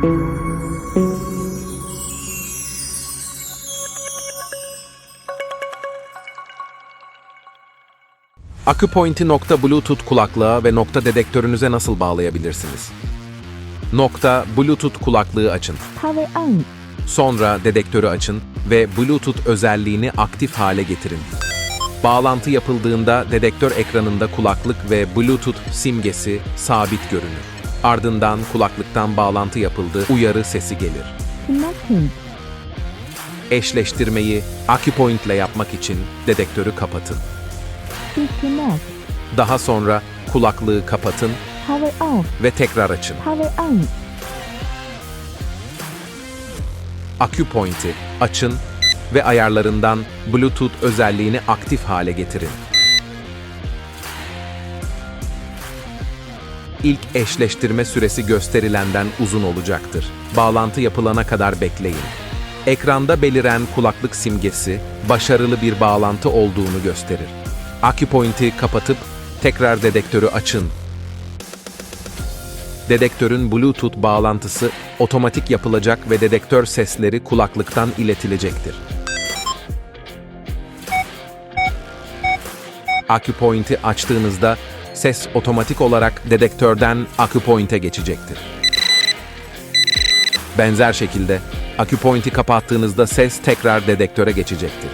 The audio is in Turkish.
Aküpoint'i nokta Bluetooth kulaklığa ve nokta dedektörünüze nasıl bağlayabilirsiniz? Nokta Bluetooth kulaklığı açın. Power on. Sonra dedektörü açın ve Bluetooth özelliğini aktif hale getirin. Bağlantı yapıldığında dedektör ekranında kulaklık ve Bluetooth simgesi sabit görünür. Ardından kulaklıktan bağlantı yapıldı uyarı sesi gelir. Eşleştirmeyi Acupoint ile yapmak için dedektörü kapatın. Daha sonra kulaklığı kapatın ve tekrar açın. Acupoint'i açın ve ayarlarından Bluetooth özelliğini aktif hale getirin. İlk eşleştirme süresi gösterilenden uzun olacaktır. Bağlantı yapılana kadar bekleyin. Ekranda beliren kulaklık simgesi başarılı bir bağlantı olduğunu gösterir. Acupoint'i kapatıp tekrar dedektörü açın Dedektörün Bluetooth bağlantısı otomatik yapılacak ve dedektör sesleri kulaklıktan iletilecektir. Acupoint'i açtığınızda ses otomatik olarak dedektörden Acupoint'e geçecektir. Benzer şekilde Acupoint'i kapattığınızda ses tekrar dedektöre geçecektir.